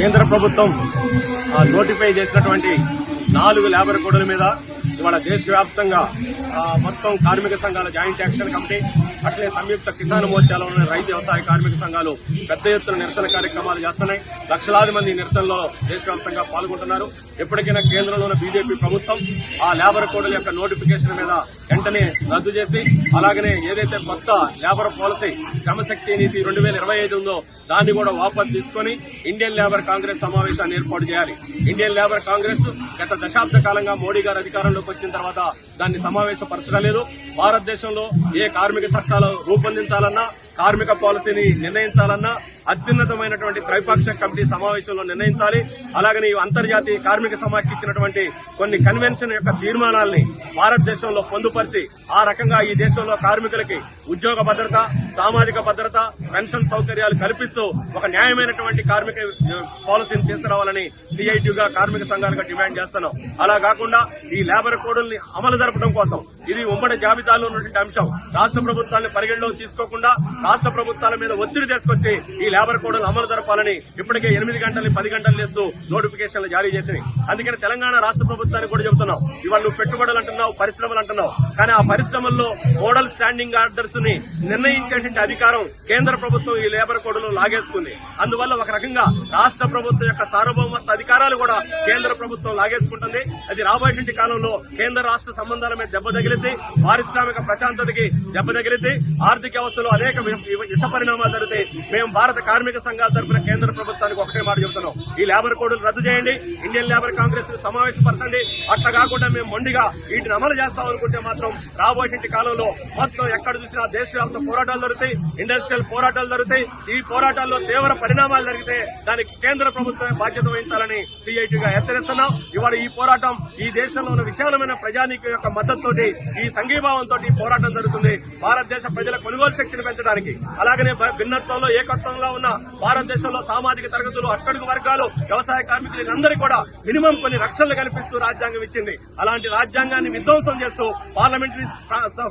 కేంద్ర ప్రభుత్వం నోటిఫై చేసినటువంటి నాలుగు లేబర్ కోడ్ల మీద ఇవాళ దేశవ్యాప్తంగా మొత్తం కార్మిక సంఘాల జాయింట్ యాక్షన్ కమిటీ అట్లే సంయుక్త కిసాన్ మోర్చాలో ఉన్న రైతు వ్యవసాయ కార్మిక సంఘాలు పెద్ద ఎత్తున నిరసన కార్యక్రమాలు చేస్తున్నాయి. లక్షలాది మంది నిరసనలో దేశవ్యాప్తంగా పాల్గొంటున్నారు. ఎప్పటికైనా కేంద్రంలో ఉన్న బీజేపీ ప్రభుత్వం ఆ లేబర్ కోడ్ల యొక్క నోటిఫికేషన్ మీద వెంటనే రద్దు చేసి అలాగనే ఏదైతే కొత్త లేబర్ పాలసీ శ్రమశక్తి నీతి రెండు వేల ఇరవై ఐదు ఉందో దాన్ని కూడా వాపసు తీసుకొని ఇండియన్ లేబర్ కాంగ్రెస్ సమావేశాన్ని ఏర్పాటు చేయాలి. ఇండియన్ లేబర్ కాంగ్రెస్ గత దశాబ్ద కాలంగా మోడీ గారు అధికారంలోకి వచ్చిన తర్వాత దాన్ని సమావేశపరచలేదు భారతదేశంలో ఏ కార్మిక చట్టాలు రూపొందించాలన్నా కార్మిక పాలసీని నిర్ణయించాలన్నా అత్యున్నతమైనటువంటి త్రైపాక్షిక కమిటీ సమావేశంలో నిర్ణయించాలి. అలాగని అంతర్జాతీయ కార్మిక సమాఖ్య ఇచ్చినటువంటి కొన్ని కన్వెన్షన్ యొక్క తీర్మానాల్ని భారతదేశంలో పొందుపరిచి ఆ రకంగా ఈ దేశంలో కార్మికులకి ఉద్యోగ భద్రత సామాజిక భద్రత పెన్షన్ సౌకర్యాలు కల్పిస్తూ ఒక న్యాయమైనటువంటి కార్మిక పాలసీని తీసుకురావాలని సిఐటిగా కార్మిక సంఘాలుగా డిమాండ్ చేస్తున్నాం. అలా కాకుండా ఈ లేబర్ కోడుల్ని అమలు జరపడం కోసం ఇది ఉమ్మడి జాబితాలో ఉన్నటువంటి అంశం. రాష్ట్ర ప్రభుత్వాన్ని పరిగణలోకి తీసుకోకుండా రాష్ట్ర ప్రభుత్వాల మీద ఒత్తిడి తీసుకొచ్చి ఈ లేబర్ కోడ్లు అమలు జరపాలని ఇప్పటికే ఎనిమిది గంటలు పది గంటలు లేస్తూ నోటిఫికేషన్లు జారీ చేసినాయి అందుకని తెలంగాణ రాష్ట్ర ప్రభుత్వానికి కూడా చెబుతున్నాం. ఇవాళ నువ్వు పెట్టుబడులు అంటున్నావు పరిశ్రమలు అంటున్నావు. కానీ ఆ పరిశ్రమల్లో మోడల్ స్టాండింగ్ ఆర్డర్స్ని నిర్ణయించేటువంటి అధికారం కేంద్ర ప్రభుత్వం ఈ లేబర్ కోడ్లో లాగేసుకుంది. అందువల్ల ఒక రకంగా రాష్ట్ర ప్రభుత్వం యొక్క సార్వభౌమత్వ అధికారాలు కూడా కేంద్ర ప్రభుత్వం లాగేసుకుంటుంది. అది రాబోయేటువంటి కాలంలో కేంద్ర రాష్ట్ర సంబంధాల మీద దెబ్బ తగిలింది పారిశ్రామిక ప్రశాంతతకి దెబ్బ తగిలింది ఆర్థిక వ్యవస్థలో అనేక విష పరిణామాలు జరిగితే మేము భారత కార్మిక సంఘాల తరపున కేంద్ర ప్రభుత్వానికి ఒకటే మాట చెబుతున్నాం. ఈ లేబర్ కోడ్లు రద్దు చేయండి ఇండియన్ లేబర్ కాంగ్రెస్ సమావేశపరచండి. అట్లా కాకుండా మేము మొండిగా వీటిని అమలు చేస్తాం అనుకుంటే మాత్రం రాబోయేటి కాలంలో మొత్తం ఎక్కడ చూసినా దేశవ్యాప్త పోరాటాలు జరుగుతాయి ఇండస్ట్రియల్ పోరాటాలు జరుగుతాయి. ఈ పోరాటాల్లో తీవ్ర పరిణామాలు జరిగితే దానికి కేంద్ర ప్రభుత్వమే బాధ్యత వహించాలని సిఐటిగా హెచ్చరిస్తున్నాం. ఇవాళ ఈ పోరాటం ఈ దేశంలో ఉన్న విశాలమైన ప్రజానీక యొక్క మద్దతుతోటి ఈ సంఘీభావంతో ఈ పోరాటం జరుగుతుంది. భారతదేశ ప్రజల కొనుగోలు శక్తిని పెంచడానికి. అలాగనే భిన్నత్వంలో ఏకత్వంలో ఉన్న భారతదేశంలో సామాజిక తరగతులు అట్టడుగు వర్గాలు వ్యవసాయ కార్మికులందరికీ కూడా మినిమం కొన్ని రక్షణలు కల్పిస్తూ రాజ్యాంగం ఇచ్చింది. అలాంటి రాజ్యాంగాన్ని విధ్వంసం చేస్తూ పార్లమెంటరీ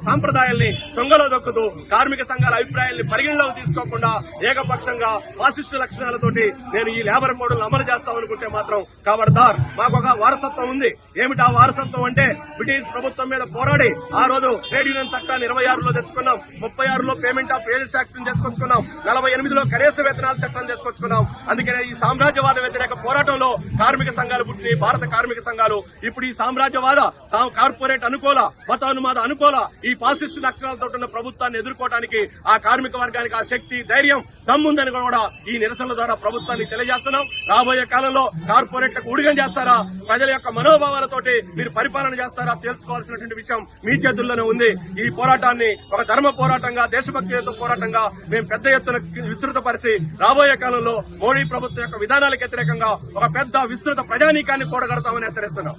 సాంప్రదాయాల్ని తొంగలో దొక్కుతూ కార్మిక సంఘాల అభిప్రాయాల్ని పరిగణలోకి తీసుకోకుండా ఏకపక్షంగా ఫాసిస్టు లక్షణాలతోటి నేను ఈ లేబర్ కోడ్లను అమలు చేస్తామనుకుంటే మాత్రం కబర్దార్. మాకు ఒక వారసత్వం ఉంది. ఏమిటి ఆ వారసత్వం అంటే బ్రిటిష్ ప్రభుత్వం మీద పోరాడి ఆ రోజు ట్రేడ్ యూనియన్ చట్టాన్ని ఇరవై ఆరులో తెచ్చుకున్నాం. ముప్పై ఆరులో పేమెంట్ ఆఫ్ వేజెస్ యాక్ట్ తీసుకొచ్చుకున్నాం నలభై ఎనిమిదిలో కనీస వేతనాల చట్టం తీసుకొచ్చుకున్నాం. అందుకనే ఈ సామ్రాజ్యవాద వ్యతిరేక పోరాటంలో కార్మిక సంఘాలు పుట్టినాయి. భారత కార్మిక సంఘాలు. ఇప్పుడు ఈ సామ్రాజ్యవాద కార్పొరేట్ అనుకూల మతానుమాద అనుకూల ఈ పాసిస్ట్ లక్షణాలతో ఉన్న ప్రభుత్వాన్ని ఎదుర్కోవడానికి ఆ కార్మిక వర్గానికి ఆ శక్తి ధైర్యం దమ్ముందని కూడా ఈ నిరసనల ద్వారా ప్రభుత్వాన్ని తెలియజేస్తున్నాం. రాబోయే కాలంలో కార్పొరేట్లకు ఉడిగం చేస్తారా? ప్రజల యొక్క మనోభావాలతోటి మీరు పరిపాలన చేస్తారా? తెలుసుకోవాల్సినటువంటి విషయం మీ చేతుల్లోనే ఉంది. ఈ పోరాటాన్ని ఒక ధర్మ పోరాటంగా దేశభక్తి పోరాటంగా మేము పెద్ద ఎత్తున విస్తృతపరిచి రాబోయే కాలంలో మోడీ ప్రభుత్వం యొక్క విధానాలకు వ్యతిరేకంగా ఒక పెద్ద విస్తృత ప్రజానీకాన్ని కూడగడతామని హెచ్చరిస్తున్నాం.